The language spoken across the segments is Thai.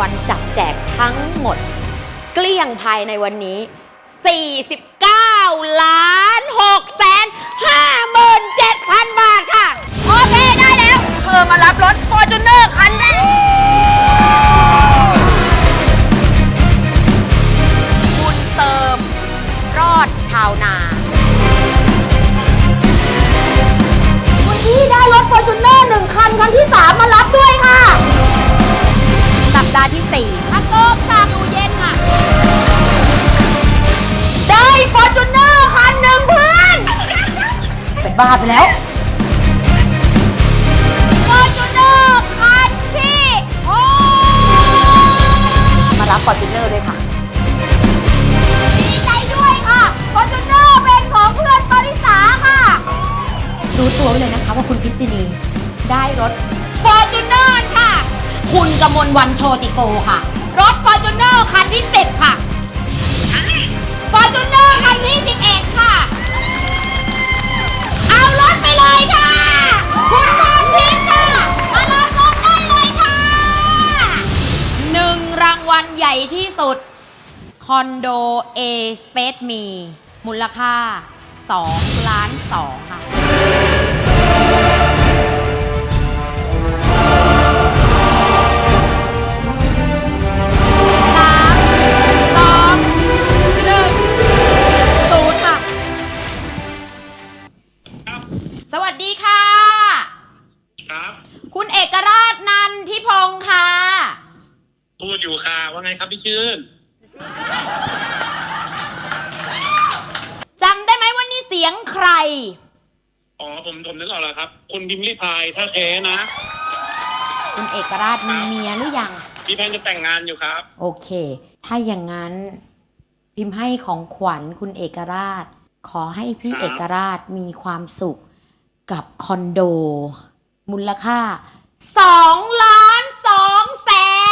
วัลจับแจกทั้งหมด เกลี้ยงภายในวันนี้ 49 ล้าน6แสน57,000บาทค่ะ โอเค ได้แล้ว เธอมารับรถฟอร์จูเนอร์คันแรก บ้าไปแล้ว ฟอร์จูเนอร์คันที่หกมารับ f o r t u n e r ด้วยค่ะ ดีใจด้วยค่ะฟอร์จูเนอร์เป็นของเพื่อนปริสาค่ะ รู้ตัวไว้เลยนะคะว่าคุณพิษณีได้รถฟอร์จูเนอร์ค่ะ คุณกมลวันโชติโกค่ะ รถฟอร์จู อนโด A Space Me มูลค่า 2 ล้าน2ค่ะ สามสองหนึ่งศูนย์ค่ะสวัสดีค่ะ ครับคุณเอกราชนันทิพงค์ค่ะ พูดอยู่ค่ะว่าไงครับพี่ชื่น จำได้ไหมว่านี่เสียงใคร อ๋อผมผมนึกออกแล้วครับ คุณพิมพ์ริพายถ้าแท้นะ คุณเอกราชมีเมียหรือยังพี่แพนจะแต่งงานอยู่ครับ โอเค ถ้าอย่างนั้น พิมพ์ให้ของขวัญคุณเอกราช ขอให้พี่ครับเอกราชมีความสุขกับคอนโด มูลค่า2ล้าน2แสน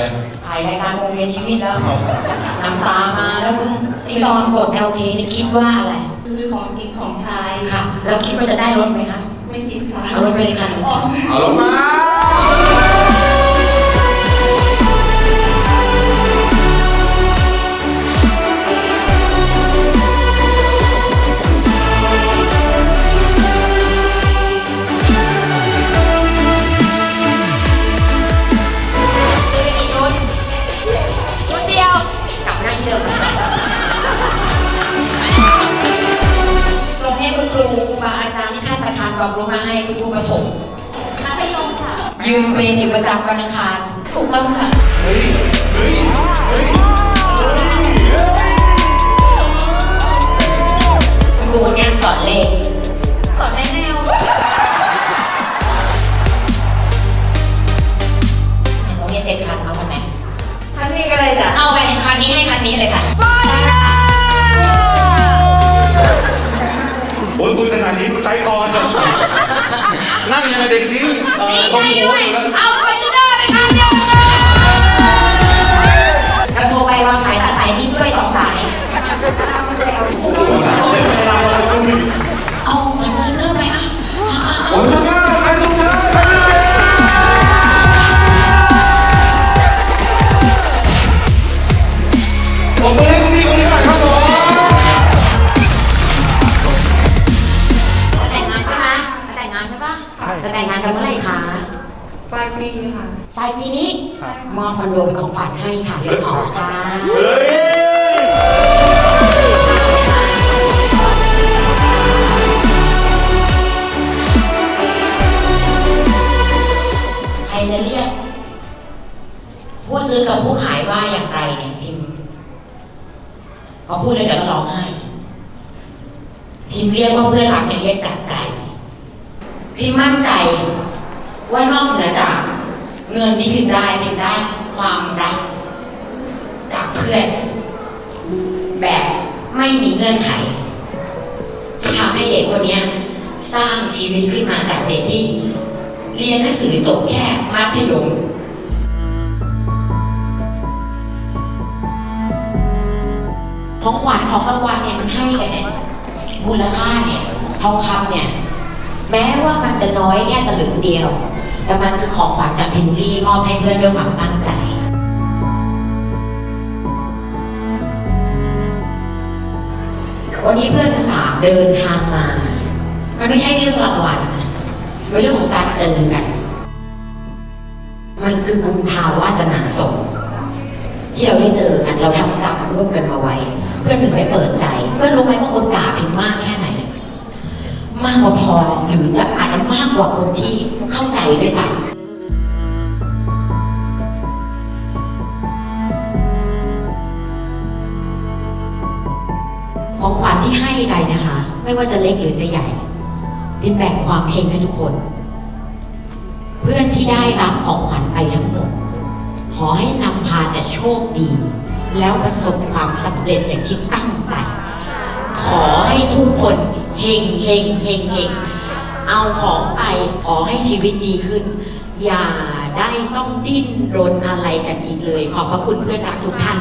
เป็นไร ถ่ายรายการวงเวียนชีวิตแล้วน้ำตามาแล้วมึงไอตอนกด LK นี่คิดว่าอะไร ซื้อของกินของใช้ค่ะ แล้วคิดว่าจะได้รถไหมคะ ไม่ชิดค่ะเอารถไปเลยคันหนึ่งค่ะ เอารถมา ยืนเวรอยู่ประจำวันอังคารถูกต้องค่ะ เฮ้ย เฮ้ย เฮ้ย จะแต่งงานกันเมื่อไหร่คะปลายปีค่ะปลายปีนี้มอบคอนโดเป็นของขวัญให้ค่ะเรือนหอค่ะเฮ้ยใครจะเรียก ผู้ซื้อกับผู้ขายว่าอย่างไรเนี่ยพิมพ์พอพูดแล้วเดี๋ยวก็ร้องไห้พิมพ์เรียกว่าเพื่อนรักเนี่ยเรียกกัดไก่ พิมพ์มั่นใจว่านอกเหนือจากเงินที่พิมได้พิมได้ความรัก จากเพื่อน แบบไม่มีเงื่อนไขที่ทำให้เด็กคนนี้สร้างชีวิตขึ้นมาจากเด็กที่ เรียนหนังสือจบแค่มัธยมของขวัญของรางวัลเนี่ยมันให้กันเนี่ยมูลค่าเนี่ยทองคำเนี่ย แม้ว่ามันจะน้อยแค่สลึงเดียว แต่มันคือของขวัญจากเพนลี่มอบให้เพื่อนด้วยความตั้งใจวันนี้เพื่อนสามเดินทางมา มันไม่ใช่เรื่องรางวัลนะเป็นเรื่องของการเจอกันมันคือบุญภาวาสนาสงฆ์ที่เราได้เจอกันเราท กว่าคนที่เข้าใจด้วยซ้ำของขวัญที่ให้ไปนะคะ ไม่ว่าจะเล็กหรือจะใหญ่พิมแบ่งความเฮงให้ทุกคน เพื่อนที่ได้รับของขวัญไปทั้งหมด ขอให้นำพาแต่โชคดี แล้วประสบความสำเร็จอย่างที่ตั้งใจ ขอให้ทุกคนเฮงเฮงเฮงเฮง เอาของไปขอให้ชีวิตดีขึ้น อย่าได้ต้องดิ้นรนอะไรกันอีกเลย ขอบพระคุณเพื่อนรักทุกท่าน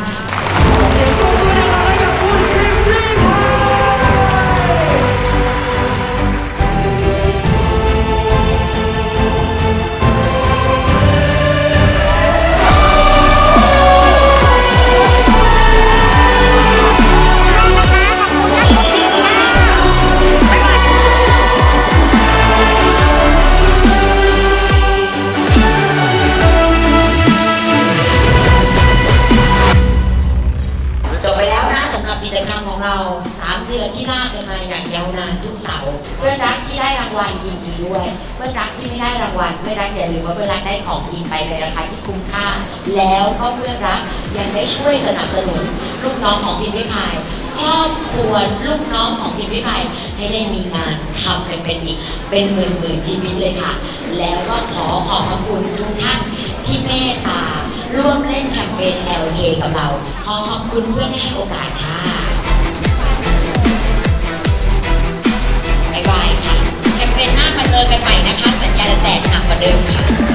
ได้รางวัลเพื่อนรักอย่าลืมว่าเพื่อนรักได้ของกินไปในราคาที่คุ้มค่า แล้วก็เพื่อนรักยังได้ช่วยสนับสนุนลูกน้องของพิมพ์ริพายครอบครัวลูกน้องของพิมพ์ริพายให้ได้มีงานทำกันเป็นอีก เป็นหมื่นหมื่นชีวิตเลยค่ะ แล้วก็ขอขอบพระคุณทุกท่านที่เมตตา ร่วมเล่นแคมเปญ LK กับเรา ขอขอบคุณเพื่อนให้โอกาสค่ะบ๊ายบายค่ะ แคมเปญหน้ามาเจอกันใหม่นะคะ สัญญาจะแจกหนักกว่าเดิมค่ะ